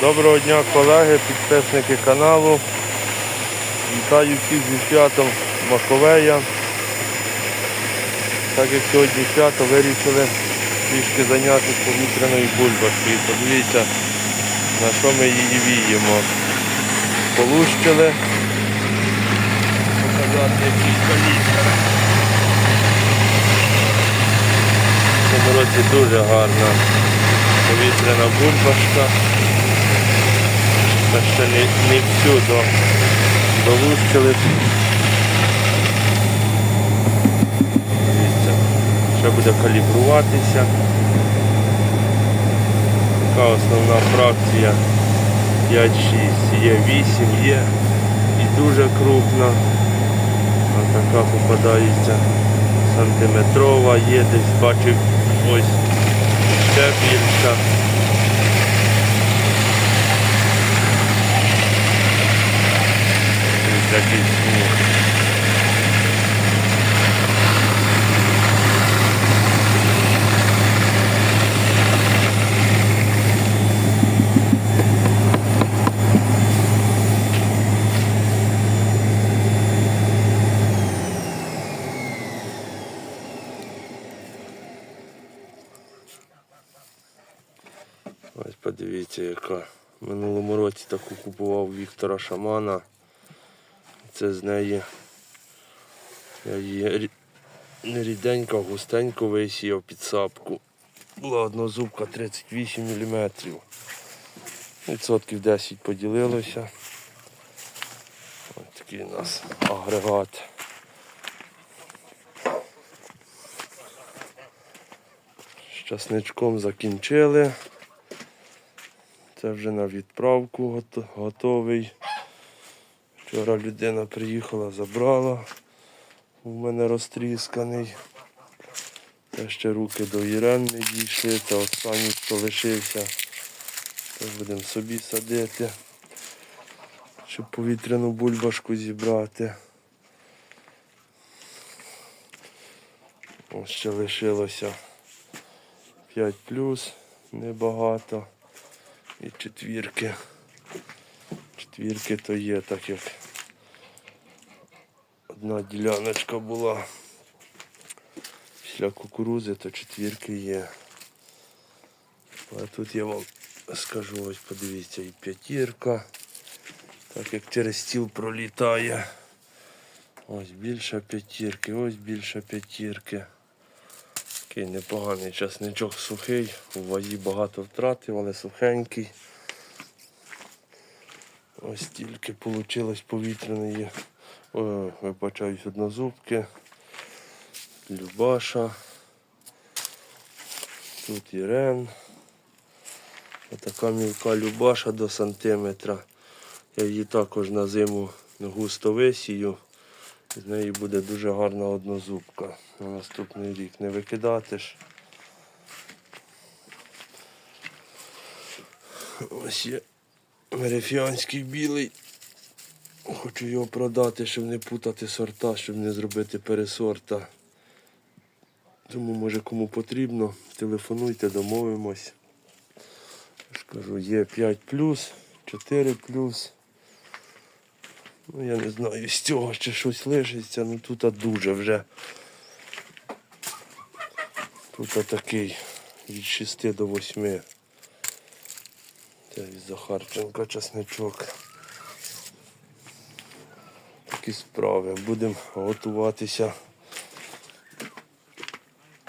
Доброго дня, колеги, підписники каналу. Вітаю всіх зі святом Маковея. Так як сьогодні свято вирішили трішки зайнятися повітряною бульбашкою. Подивіться, на що ми її віємо. Полущили. Показати який калібр. В цьому році дуже гарна повітряна бульбашка. Ми ще не, не всю до, долущили. Дивіться, ще буде калібруватися. Така основна фракція 5-6, є 8, є і дуже крупна. Ось така попадається сантиметрова, є десь бачив ось ще більша. Такий сміх. Ось подивіться, яка. В минулому році таку купував Віктора Шамана. Це з неї я її не ріденько, густенько висіяв під сапку. Була однозубка 38 мм. Відсотків 10 поділилося. Ось такий у нас агрегат. З часничком закінчили. Це вже на відправку готовий. Вчора людина приїхала, забрала. У мене розтрісканий. Та ще руки до Ірен не дійшли, це останній, хто лишився. Це будемо собі садити, щоб повітряну бульбашку зібрати. Ось ще лишилося 5 плюс, небагато. І четвірки. Четвірки то є, так як одна діляночка була після кукурузи, то четвірки є. А тут я вам скажу, ось подивіться, і п'ятірка. Так як через стіл пролітає. Ось більше п'ятірки, ось більше п'ятірки. Такий непоганий часничок сухий, у вазі багато втратив, але сухенький. Ось тільки вийшло повітряної, о, вибачаюсь, однозубки, Любаша, тут Ірен. Отака мілка Любаша до сантиметра. Я її також на зиму густо висію. З неї буде дуже гарна однозубка. На наступний рік не викидати ж. Ось є мерефіанський білий. Хочу його продати, щоб не путати сорта, щоб не зробити пересорта. Тому може кому потрібно, телефонуйте, домовимось. Кажу, є 5 4 Ну, я не знаю, з цього ще щось лишиться, ну тут дуже вже. Тут такий від 6 до 8. Це від Захарченка часничок. Такі справи. Будемо готуватися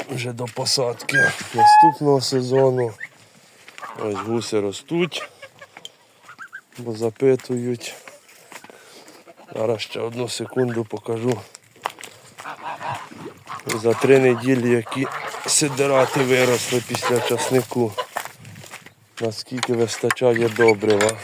вже до посадки наступного сезону. Ось гуси ростуть, бо запитують. Зараз ще одну секунду покажу. За три неділі, які сидирати виросли після часнику. Наскільки вистачає добрива.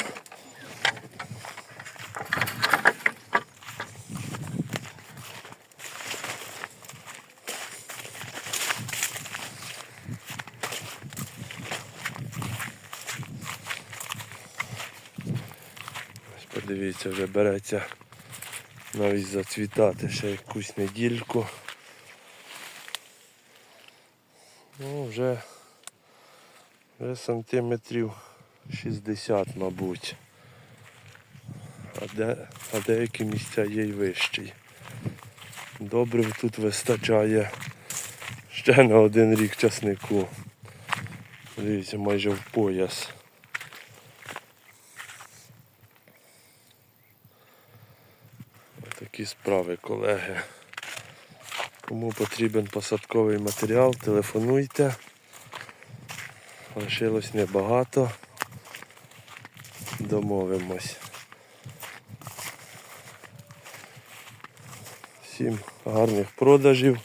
Подивіться, вже береться навіть зацвітати ще якусь недільку. Ну, вже сантиметрів 60, мабуть. А, де, а деякі місця є й вищий. Добрив тут вистачає ще на один рік часнику. Дивіться, майже в пояс. Такі справи, колеги. Кому потрібен посадковий матеріал, телефонуйте. Лишилось небагато. Домовимось. Всім гарних продажів,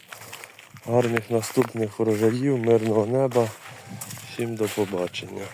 гарних наступних урожаїв, мирного неба. Всім до побачення.